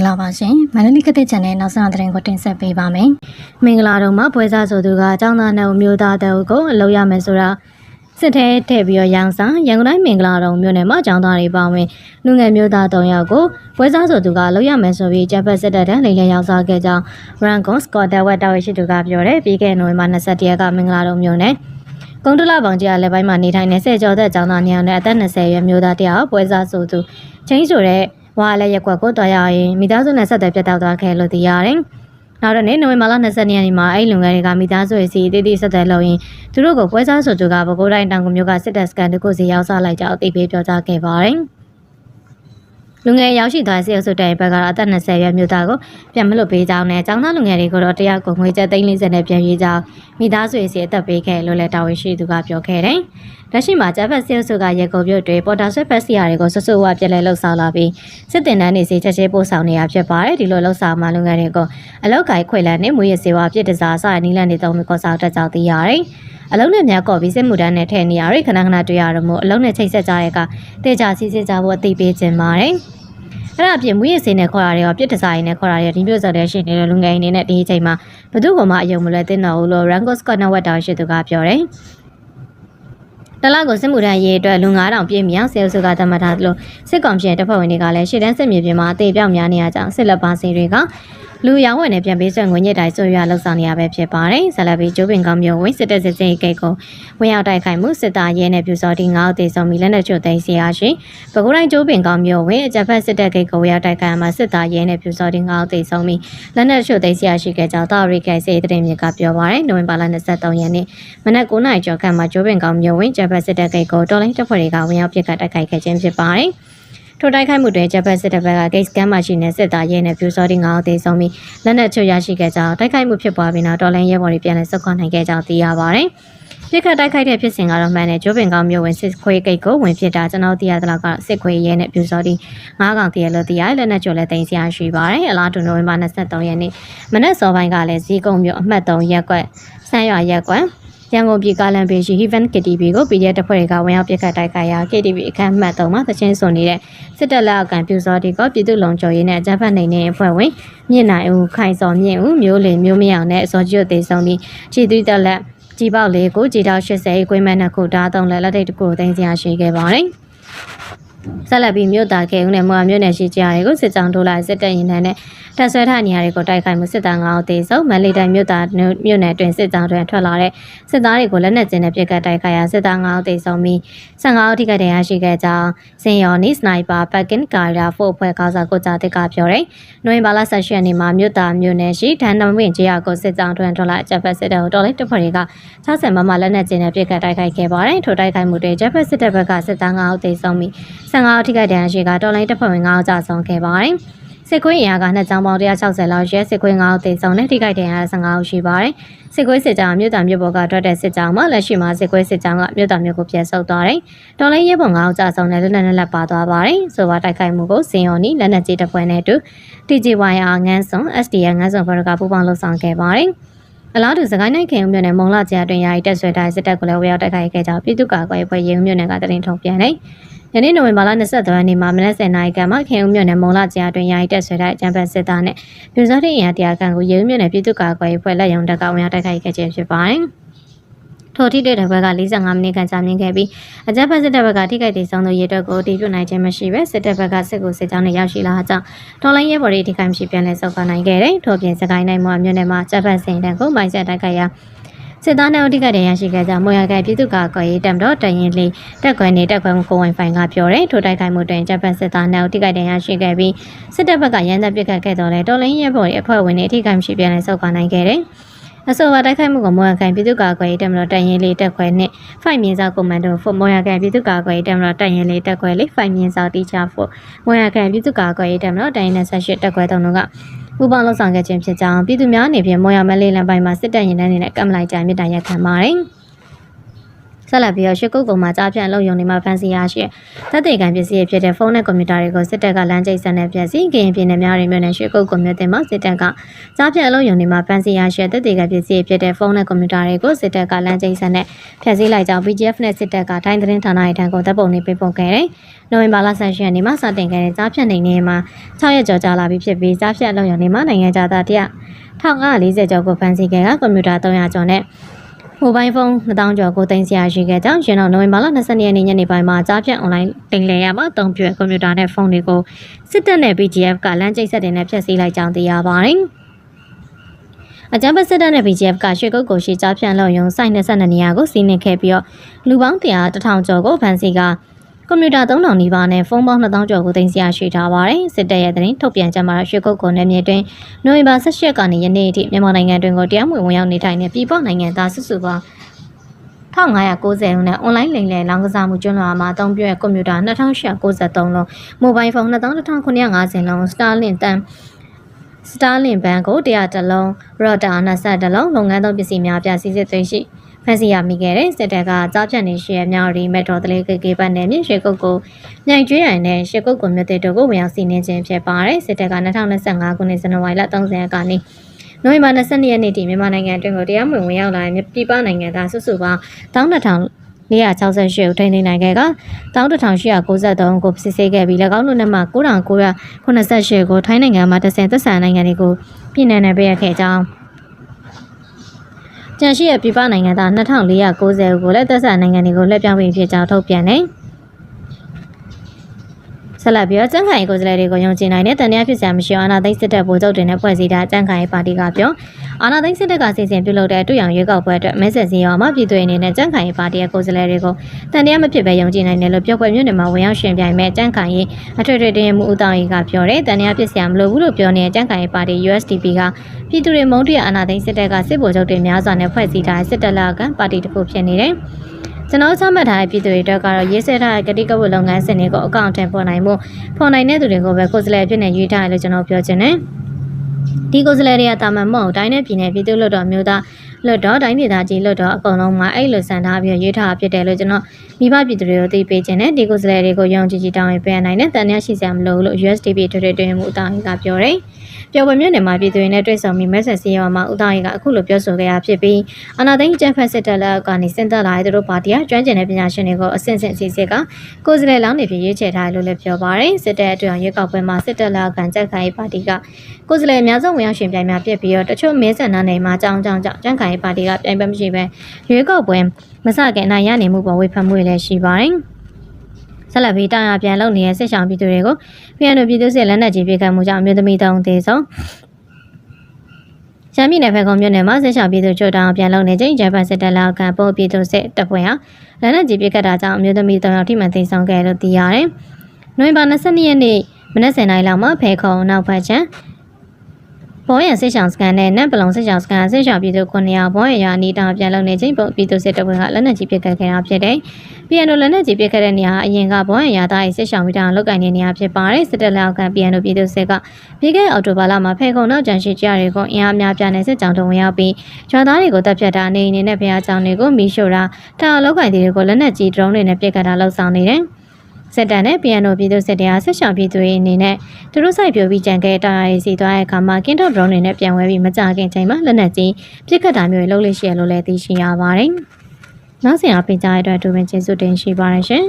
္ဂလာပါရှင်မန္တလေးကတဲ့ channel နောက်ဆုံးသတင်းကိုတင်ဆက်ပေးပါမယ်မင်္ဂလာတော့မှာပွဲစားဆိုသူကအကြောင်းသားနဲ့မျိုးသားတဲ့ကိုအလုပ်ရမယ်ဆိုတာစစ်ထဲထည့်ပြီးတော့ရောင်းစားရန်ကုန်တိုင်းမင်္ဂလာတော်မြို့နယ်မှာအကြောင်းသားတွေပါဝင်လူငယ်မျိုးသား၃ယောက်ကိုပွဲစားဆိုသူကအလုပ်ရမယ်ဆိုပြီးဂျပန်စစ်တပ်ထံလိမ်လည်ရောက်စားခဲ့ကြောင်း Rangon Scott Dawet တာဝန်ရှိသူကပြောတယ်ပြီးခဲ့တဲ့နိုဝင်ဘာ21ရက်ကမင်္ဂလာတော်မြို့နယ်ကုန်းတလပေါင်ကြီးအလဲပိုင်းမှာနေထိုင်နေဆယ်ကျော်သက်အကြောင်းသားနှစ်ယောက်နဲ့အသက်20ရွယ်မျိုးသားတစ်ယောက်ပွဲစားဆိုသူချင်းဆိုတဲ့ ဝါလည်းရက်ကွက်ကိုတွားရရင်မိသားစုနဲ့ဆက်သွယ်ပြတ်တောက်သွားခဲ့လို့သိရတယ်။နောက်တော့နေ့နိုဝင်ဘာလ22ရက်နေ့မှာအဲ့လုံငယ်တွေကမိသားစုရဲ့စီတည်တည်ဆက်သွယ်လို့ရင်သူတို့ကိုပွဲစားဆိုသူကဘကိုးတိုင်းတောင်ကမြို့ကစစ်တပ်စကန်တစ်ခုစီရောက်စားလိုက်ကြအသိပေးပြောကြားခဲ့ပါတယ်။လူငယ်ရောက်ရှိသွားစေအုပ်စုတိုင်ဘက်ကတော့အသက်20ရွယ်မြို့သားကိုပြန်မလွတ်ပေးကြောင်းနဲ့ចောင်းသားလူငယ်တွေကိုတော့တရားကိုငွေကျပ်340နဲ့ပြန်ပြေးကြောင်းမိသားစုရဲ့စီအသက်ပေးခဲ့လို့လည်းတာဝန်ရှိသူကပြောခဲ့တယ်။ လက်ရှိမှာဂျပန်စေအုပ်စုကရေကုန်ပြုတ်တွေပေါ်တာဆွဲဖက်စီယာတွေကိုဆွဆွဝပြက်လဲလှုပ်ဆောင်လာပြီးစစ်တင်တန်းနေစီချက်ချင်းပို့ဆောင်နေရဖြစ်ပါတယ်ဒီလိုလှုပ်ဆောင်မှလူငယ်တွေကိုအလောက်ကိုက်ခွေလန်းနဲ့မွေးရစေဝါပြစ်တစားစတဲ့နီးလန်းနေသုံးပြီးကောဆောင်တက်ကြောင်းသိရတယ်။အလုံးနဲ့များကော့ပြီးစစ်မှုတန်းနဲ့ထည့်နေရတွေခဏခဏတွေ့ရတော့မို့အလုံးနဲ့ချိတ်ဆက်ကြတဲ့ကတေချာစီစစ်ကြဖို့အသိပေးခြင်းပါတယ်။အဲ့ဒါအပြင်မွေးရစေနဲ့ခေါ်တာတွေရောပြစ်တစားရည်နဲ့ခေါ်တာတွေဒီမျိုးစော်တဲ့ရှိနေတဲ့လူငယ်အနေနဲ့ဒီအချိန်မှာဘသူ့ကမှအယုံမလွယ်တင်တော့ဘူးလို့ Rango Scott နဲ့ဝက်တာရှိသူကပြောတယ် တလောက်ကိုစစ်မှုထမ်းရေးအတွက်လူ9000ပြည့်မြောက်ဆဲဆုကသတ်မှတ်ထားသလိုစစ်ကောင်ရှင်တပ်ဖွဲ့ဝင်တွေကလည်းရှေ့တန်းစစ်မြေပြင်မှာအသေးပြောက်များနေရကြောင်းစစ်လက်ပါစီတွေက လူရောင်းဝယ်နဲ့ပြန်ပေးဆွဲငွေညစ်တိုင်းဆွေးရလှုပ်ဆောင်နေရပဲဖြစ်ပါတယ်။ဇလဘီကျိုးပင်ကောင်းမျိုးဝင်စစ်တပ်စစ်စင်ကိတ်ကိုဝင်ရောက်တိုက်ခိုက်မှုစစ်သားရဲနဲ့ပြူစောတိငါးဦးသေဆုံးပြီးလက်နက်ချို့သိမ်းစီရရှိ။ပဲခူးတိုင်းကျိုးပင်ကောင်းမျိုးဝင်အကြပ်ဖက်စစ်တပ်ကိတ်ကိုဝင်ရောက်တိုက်ခိုက်မှာစစ်သားရဲနဲ့ပြူစောတိငါးဦးသေဆုံးပြီးလက်နက်ချို့သိမ်းစီရရှိခဲ့ကြောင်းတာရီကဲစေတဲ့မြေကပြောပါတယ်။နိုဝင်ဘာလ23ရက်နေ့မနက်9:00နာရီကျော်ခန့်မှာကျိုးပင်ကောင်းမျိုးဝင်အကြပ်ဖက်စစ်တပ်ကိတ်ကိုတော်လိုင်းတပ်ဖွဲ့တွေကဝင်ရောက်ပစ်ခတ်တိုက်ခိုက်ခဲ့ခြင်းဖြစ်ပါတယ်။ ထိုတိုက်ခိုက်မှုတွင်ဂျပန်စစ်တပ်ဘက်ကဂိတ်စကန်မှာရှိနေစစ်သားရဲနဲ့ပြူစောတိငါးဦးသေဆုံးပြီးလက်နက်ချုပ်ရရှိခဲ့ကြောင်းတိုက်ခိုက်မှုဖြစ်ပွားပြီးနောက်တော်လိုင်းရဲဘော်တွေပြန်လည်ဆုတ်ခွာနိုင်ခဲ့ကြောင်းသိရပါတယ်။ပြစ်ခတ်တိုက်ခိုက်တဲ့ဖြစ်စဉ်ကတော့မှန်တဲ့ဂျိုးပင်ကောင်းမျိုးဝင်စစ်ခွေးကိတ်ကိုဝင်ဖြစ်တာကျွန်တော်သိရသလောက်ကစစ်ခွေးရဲနဲ့ပြူစောတိငါးကောင်တည်းရလို့သိရတယ်လက်နက်ကျော်လည်းတင်စီရရှိပါတယ်။အလားတူနိုဝင်ဘာ23ရက်နေ့မနက်စောပိုင်းကလည်းဇီးကုံမျိုးအမှတ်3ရက်ကွက်ဆန်းရွာရက်ကွက် ရန်ကုန်ပြည်ကားလန်ပေရှိ Heaven KTV ကို PDF တပ်ဖွဲ့တွေကဝင်ရောက်ပစ်ခတ်တိုက်ခိုက်ရာ KTV အခမ်းအမှတ်3မှာသချင်းဆိုနေတဲ့စစ်တပ်လက်အောက်ကန်ပြူစောတီကပြည်သူ့လုံခြုံရေးနဲ့အကြမ်းဖက်နိုင်တဲ့အဖွဲ့ဝင်မြင့်နိုင်ဦးခိုင်စော်မြင့်ဦးမျိုးလင်မျိုးမြောင်နဲ့အစောကြီးတို့တေဆုံးပြီးခြေသွေးတက်လက်ကြီးပေါက်လေးကိုကြီးတောက်80ကွေးမဲ့နှစ်ခုဓာတ်သုံးလက်လက်ထိတ်တစ်ခုတင်စီရရှိခဲ့ပါတယ် ဆက်လက်ပြီးမြို့သားခဲဦးနဲ့မွာမြို့နယ်ရှိကြတွေကိုစစ်ကြောင်းထိုးလိုက်စစ်တပ်ရင်တန်းနဲ့တပ်ဆွဲထားနေရာတွေကိုတိုက်ခိုက်မှုစစ်သား9ဦးသေဆုံးမန္တလေးတိုင်းမြို့သားမြို့နယ်တွင်စစ်ကြောင်းတွင်ထွက်လာတဲ့စစ်သားတွေကိုလက်နက်ကျင်းနဲ့ပစ်ခတ်တိုက်ခိုက်ရာစစ်သား9ဦးသေဆုံးပြီး15ဦးထိခိုက်ဒဏ်ရာရှိခဲ့ကြောင်းစင်ယော်နီစနိုက်ပါပက်ကင်ကာရာဖို့အဖွဲ့ခေါင်းဆောင်ကိုကြတဲ့ကပြောတယ်။နိုဝင်ဘာလ18ရက်နေ့မှာမြို့သားမြို့နယ်ရှိဒန်နမဝင်ကျေးရွာကိုစစ်ကြောင်းတွင်ထွက်လာဂျပန်စစ်တပ်ကိုတော်လိုက်တပ်ဖွဲ့တွေက60မမလက်နက်ကျင်းနဲ့ပစ်ခတ်တိုက်ခိုက်ခဲ့ပါတယ်။ထိုတိုက်ခိုက်မှုတွင်ဂျပန်စစ်တပ်ဘက်ကစစ်သား9ဦးသေဆုံးပြီး15ဦးထိခိုက်ဒဏ်ရာရှိကတော်လိုင်းတပ်ဖွဲ့ဝင်9ဦးကြာဆုံးခဲ့ပါတယ်။စစ်ခွေးအင်အားကနှစ်ကြောင်ပေါင်း160လောက်ရဲစစ်ခွေး9ဦးသေဆုံးတဲ့ထိခိုက်ဒဏ်ရာ15ဦးရှိပါတယ်။စစ်ခွေးစစ်ကြောင်မြို့သားမြို့ပေါ်ကထွက်တဲ့စစ်ကြောင်မှာလက်ရှိမှာစစ်ခွေးစစ်ကြောင်ကမြို့သားမြို့ကိုပြန်ဆုတ်သွားတယ်။တော်လိုင်းရဲဘော်9ဦးကြာဆုံးတဲ့လက်နက်လက်ပါသွားပါတယ်။ဆိုပါတိုက်ခိုက်မှုကိုစင်ယော်နီလက်နက်ကြီးတပ်ဖွဲ့နဲ့အတူ TGYR ငန်းစွန် SDR ငန်းစွန်ဘရကပူးပေါင်းလှုပ်ဆောင်ခဲ့ပါတယ်။အလားတူစကိုင်းနိုင်ခင်ဦးမြို့နယ်မုံလာကြားတွင်ယာယီတက်ဆွဲတိုင်းစစ်တပ်ကလည်းဝေရောက်တိုက်ခိုက်ခဲ့ကြောင်းပြည်သူ့ကာကွယ်ရေးဖွဲ့ရေဦးမြို့နယ်ကတရင်ထုံပြန်တ ယ်။ယနေ့နိုဝင်ဘာလ23ရက်နေ့မှာမနက်10:00နာရီခန့်မှာခင်ဦးမြို့နယ်မုံလာကြားတွင်ယာယီတက်ဆွဲတဲ့အကြံဖက်စစ်သားနဲ့ပြည်စောတိအင်အားတရားခံကိုရေဦးမြို့နယ်ပြည်သူ့ကာကွယ်ရေးဖွဲ့လက်ရုံတပ်ကဝင်ရောက်တိုက်ခိုက်ခဲ့ခြင်းဖြစ်ပါတယ်။ထိုထိတဲ့ဘက်က45မိနစ်ခန့်ကြာမြင့်ခဲ့ပြီးအကြမ်းဖက်စစ်တပ်ဘက်ကထိခိုက်ဒေဆုံးသောရေအတွက်ကိုတည်ပြုနိုင်ခြင်းမရှိပဲစစ်တပ်ဘက်ကစစ်ကူစစ်ကြောင်းနဲ့ရောက်ရှိလာကြောင်းတော်လိုင်းရဲဘော်တွေထိခိုက်မရှိပြန်လည်ဆုတ်ခွာနိုင်ခဲ့တယ်။ထို့ပြင်စကိုင်းနိုင်မှာမြို့နယ်မှာအကြမ်းဖက်စင်တန်းကိုမိုင်းဆက်တိုက်ခိုက်ရာ စစ်သားနဲ့အဓိကတရရရှိခဲ့ကြမွေရကပြည်သူ့ကာကွယ်ရေးတံတော်တရင်လေးတက်ကွယ်နေတက်ကွယ်ကိုဝိုင်ဖိုင်ကပြောတယ်ထိုတိုက်ခိုက်မှုတွင်ဂျပန်စစ်သားနဲ့အဓိကတရရရှိခဲ့ပြီးစစ်တပ်ဘက်ကရန်တပ်ပစ်ခတ်ခဲ့တော့လေတော်လင်းရဲဘော်ရဲ့အဖွဲ့ဝင်တွေအထူးကမရှိပြန်လဲဆုတ်ခွာနိုင်ခဲ့တယ်အဆိုပါတိုက်ခိုက်မှုကမော်ရကန်ပြည်သူ့ကာကွယ်ရေးတပ်မတော်တရင်လေးတက်ခွဲနဲ့ဖိုင်မြင်းစာကွန်မန်ဒိုဖို့မော်ရကန်ပြည်သူ့ကာကွယ်ရေးတပ်မတော်တရင်လေးတက်ခွဲလေးဖိုင်မြင်းစာတီချာဖို့မော်ရကန်ပြည်သူ့ကာကွယ်ရေးတပ်မတော်တရင်နဲ့ဆက်ရှိတက်ခွဲတုံးတို့က ပူပေါင်းလှုပ်ဆောင်ခဲ့ခြင်းဖြစ်ကြောင်းပြည်သူများအနေဖြင့်မော်ရမဲလေးလမ်းပိုင်းမှာစစ်တပ်ရင်တန်းနေနဲ့ကမ်မလိုက်ကြမြစ်တိုင်ရက်ခံပါတယ်။စ ဆက်လက်ပြီးတော့ရှစ်ကုတ်ကုံမှာကြားဖြန့်လုံယုံနေမှာဖန်စီရရှိသက်သေခံပစ္စည်းဖြစ်တဲ့ဖုန်းနဲ့ကွန်ပျူတာတွေကိုစစ်တပ်ကလမ်းကျိတ်ဆက်နဲ့ဖျက်ဆီးကရင်ပြည်နယ်များရင်းမြို့နယ်ရှစ်ကုတ်ကုံမြို့တင်မှာစစ်တပ်ကကြားဖြန့်လုံယုံနေမှာဖန်စီရရှိသက်သေခံပစ္စည်းဖြစ်တဲ့ဖုန်းနဲ့ကွန်ပျူတာတွေကိုစစ်တပ်ကလမ်းကျိတ်ဆက်နဲ့ဖျက်ဆီးလိုက်ကြောင်း BGF နဲ့စစ်တပ်ကတိုင်းသတင်းဌာနရဲ့ထံကိုတပ်ပုံနေပေးပို့ခဲ့တယ်။နိုဝင်ဘာလ10ရက်နေ့မှာစတင်ခဲ့တဲ့ကြားဖြန့်နေနေမှာ6ရက်ကျော်ကြာလာပြီဖြစ်ပြီးကြားဖြန့်လုံယုံနေမှာနိုင်ငံခြားသား100 1940ကျော်ကိုဖန်ဆီးခဲ့ကကွန်ပျူတာ300ကျော်နဲ့ မိုဘိုင်းဖုန်း2000ကျော်ကိုတင်စီရရှိခဲ့ကြောင်းရင်းတော့နိုဝင်ဘာလ22ရက်နေ့ညနေပိုင်းမှာကြားဖြတ်အွန်လိုင်းတင်လဲရမှာအသုံးပြုကွန်ပျူတာနဲ့ဖုန်းတွေကိုစစ်တပ်နဲ့ BGF ကလမ်းကျိတ်ဆက်တင်နဲ့ဖျက်ဆီးလိုက်ကြောင်းသိရပါတယ်။အကြံပေးစစ်တပ်နဲ့ BGF ကရွှေကုတ်ကိုရှိကြားဖြန့်လုံယုံစိုက်22နေရာကိုစီးနင်းခဲ့ပြီးတော့လူပေါင်း100 1000ကျော်ကိုဖန်ဆီးက ကွန်ပျူတာ3000နီးပါးနဲ့ဖုန်းပေါင်း2000ကျော်ကိုတင်စီရရှိထားပါတယ်။စစ်တပ်ရဲ့သတင်းထုတ်ပြန်ချက်မှာရွှေကုတ်ကိုနယ်မြေတွင်နိုဝင်ဘာ18ရက်ကနေယနေ့အထိမြန်မာနိုင်ငံတွင်ကိုတရားမဝင်ဝင်ရောက်နေထိုင်တဲ့ပြည်ပနိုင်ငံသားစုစုပေါင်း1590ဦးနဲ့အွန်လိုင်းလိမ်လည်လောင်းကစားမှုကျွမ်းလာမှာအသုံးပြုတဲ့ကွန်ပျူတာ2893လုံးမိုဘိုင်းဖုန်း2950လုံး Starlink တန် Starlink ဘန်ကို100လုံး router 20လုံးလုပ်ငန်းသုံးပစ္စည်းများပြစီစစ်သိရှိ ဖန်စီရမိခဲ့တဲ့စစ်တပ်ကကြားဖြတ်နေရှိရမြောက်ရီမက်ထရိုတလေးကေကေပတ်နယ်မြေရှေကုတ်ကိုမြိုင်ကျွေးရိုင်နဲ့ရှေကုတ်ကိုမြို့တဲ့တို့ကိုဝင်ရောက်စီးနင်းခြင်းဖြစ်ပါတယ်စစ်တပ်က2025ခုနှစ်ဇန်နဝါရီလ30ရက်ကနေနိုဝင်ဘာ22ရက်နေ့ထိမြန်မာနိုင်ငံအတွင်းကိုတရားမဝင်ဝင်ရောက်လာတဲ့ပြည်ပနိုင်ငံသားစုစုပေါင်း12000 468ဦးထိန်းသိမ်းနိုင်ခဲ့က11893ကိုစစ်ဆေးခဲ့ပြီး၎င်းတို့နဲ့မှ9988ကိုထိုင်းနိုင်ငံမှာတဆင်သက်ဆိုင်နိုင်ငံတွေကိုပြည်내နယ်ပေးရခဲ့ကြောင်း ကြန့်ရှိရဲ့ပြည်ပနိုင်ငံသား2490ဦးကိုလည်းသက်ဆိုင်နိုင်ငံတွေကိုလက်ပြောင်းပြီးဖြစ်ကြောင်းထုတ်ပြန်တယ် ဆက်လက်ပြီးတော့ကျန်းခိုင်ကိုယ်စားလှယ်တွေကိုယုံကြည်နိုင်တဲ့တန်တရားဖြစ်စရာမရှိအောင်အာဏာသိမ်းစစ်တပ်ဗိုလ်ချုပ်တွေနဲ့ဖွဲ့စည်းထားကျန်းခိုင်ပါတီကပြောအာဏာသိမ်းစစ်တပ်ကစီစဉ်ပြုလုပ်တဲ့တွေ့ရန်ရွေးကောက်ပွဲအတွက်မဲဆက်စည်းရောမှာပြည်သူအနေနဲ့ကျန်းခိုင်ပါတီရဲ့ကိုယ်စားလှယ်တွေကိုတန်တရားမဖြစ်ပဲယုံကြည်နိုင်တယ်လို့ပြောခွင့်မြို့နယ်မှာဝင်ရောက်ရှင်ပြိုင်မဲ့ကျန်းခိုင်ရေးအထွေထွေတင်မှုဦးတောင်ကြီးကပြောတယ်တန်တရားဖြစ်စရာမလိုဘူးလို့ပြောနေတဲ့ကျန်းခိုင်ပါတီ USDP ကပြည်သူတွေမုန်းတရားအာဏာသိမ်းစစ်တပ်ကစစ်ဗိုလ်ချုပ်တွေများစွာနဲ့ဖွဲ့စည်းထားတဲ့စစ်တပ်လာကပါတီတစ်ခုဖြစ်နေတယ် ကျွန်တော်ချမှတ်ထားတဲ့ပြည်သူတွေအတွက်ကတော့ရေးဆွဲထားတဲ့ကတိကဝတ်လုပ်ငန်းစဉ်တွေကိုအကောင့်ထဲပေါ်နိုင်မှုဖော်နိုင်တဲ့သူတွေကိုပဲကိုယ်စားလှယ်ဖြစ်နေရွေးထားတယ်လို့ကျွန်တော်ပြောချင်တယ်။ဒီကိုယ်စားလှယ်တွေကတာမန်မဟုတ်တိုင်းနဲ့ပြည်နယ်ပြည်သူ့လွှတ်တော်မျိုးသားလွှတ်တော်တိုင်းဒေသကြီးလွှတ်တော်အကုန်လုံးမှာအဲ့လိုစံထားပြီးရွေးထားဖြစ်တယ်လို့ကျွန်တော်မိဘပြည်သူတွေကိုသိပေးခြင်းနဲ့ဒီကိုယ်စားလှယ်တွေကိုယုံကြည်ကြည်တောင်းရင်ပြန်နိုင်တဲ့တန်တရားရှိစရာမလိုဘူးလို့ USDP ထွေထွေတွင်မှုအတောင်းကပြောတယ်။ ပြောပွဲမြို့နယ်မှာပြည်သူတွေနဲ့တွေ့ဆုံပြီးမဲဆက်စီရောမှာဦးသားရီကအခုလိုပြောဆိုခဲ့တာဖြစ်ပြီးအနာသိန်းကျန်းဖက်စစ်တပ်လက်ကနေစင်သက်လာတဲ့သူတို့ပါတီကကျွမ်းကျင်တဲ့ပညာရှင်တွေကိုအဆင့်ဆင့်စီစစ်ကကိုယ်စားလှယ်လောင်းတွေဖြစ်ရွေးချယ်ထားတယ်လို့လည်းပြောပါတယ်စစ်တပ်အတွက်ရွေးကောက်ပွဲမှာစစ်တပ်လက်ကန်ကြက်ခိုင်ပါတီကကိုယ်စားလှယ်အများဆုံးဝင်ရောက်ရှင်ပြိုင်များဖြစ်ပြီးတော့တချို့မဲဆန္ဒနယ်မှာကြောင်းကြောင်းကြောင့်ကျန်းခိုင်ပါတီကပြိုင်ပွဲမရှိပဲရွေးကောက်ပွဲမစခင်နိုင်ရနေမှုပေါ်ဝေဖန်မှုတွေလည်းရှိပါတယ် ဆက်လက်ပြီးတာယာပြန်လုပ်နေတဲ့စစ်ဆောင်ပြည်သူတွေကိုပြန်တို့ပြည်သူစစ်လက်နက်ကြီးပြေခံမှုကြောင့်အမျိုးသမီးတောင်းသေးဆုံးရှမ်းပြည်နယ်ဖက်ကုန်းမြို့နယ်မှာစစ်ဆောင်ပြည်သူချို့တောင်းပြန်လုပ်နေချိန်ဂျပန်စစ်တပ်လောက်ကန်ပို့ပြည်သူစစ်တပ်ဖွဲ့ဟာလက်နက်ကြီးပစ်ခတ်တာကြောင့်အမျိုးသမီး၃ယောက်ထိမှန်သိမ်းဆောင်ခဲ့လို့သိရတယ်။နိုဝင်ဘာ22ရက်နေ့မနက်7:00နာရီလောက်မှာဖဲခုံနောက်ဖက်ချမ်း ဘောရစစ်ဆောင်စကန်နဲ့နတ်ပလုံစစ်ဆောင်စကန်စစ်ဆောင်ပြည်သူ9ယောက်ဘောရရာနီတောင်ပြန်လုံနေချိန်ပုံပြည်သူစစ်တပ်ဖွဲ့ကလက်နက်ကြီးပစ်ခတ်ခဲ့တာဖြစ်တယ်။ပြန်တို့လက်နက်ကြီးပစ်ခတ်တဲ့နေရာအရင်ကဘောရရာသားရဲ့စစ်ဆောင်မိတာလောက်ကင်နေနေရဖြစ်ပါတယ်။စစ်တပ်လောက်ကန်ပြန်တို့ပြည်သူစစ်ကပြီးခဲ့အော်တိုဘာလမှာဖဲခုံနောက်ကြံရှိကြရကိုအင်အားများပြားနဲ့စစ်ကြောင်တုံဝင်ရောက်ပြီးဂျွာသားတွေကိုတပ်ဖြတ်တာနေနေနဲ့ဖျားကြောင်တွေကိုမီးရှို့တာတာလောက်ကင်တွေကိုလက်နက်ကြီးဒရုန်းတွေနဲ့ပစ်ခတ်တာလောက်ဆောင်နေတယ်။ စစ်တပ်နဲ့ piano ပြည်သူစစ်တရားဆက်ဆောင်ပြည်သူတွေအနေနဲ့သူတို့စိုက်ပြိုပြီးကြံခဲ့တာရီစီသွားတဲ့အခါမှာကင်းတော့ drone တွေနဲ့ပြန်ဝဲပြီးမကြခင်ချိန်မှာလက်နက်ကြီးပြစ်ခတ်တာမျိုးတွေလုပ်လို့ရှိရလို့လည်းသိရှိရပါတယ်။နောက်ဆင်အားပေးကြတဲ့အတွက်ဒူဝင်ကျေးဇူးတင်ရှိပါတယ်ရှင်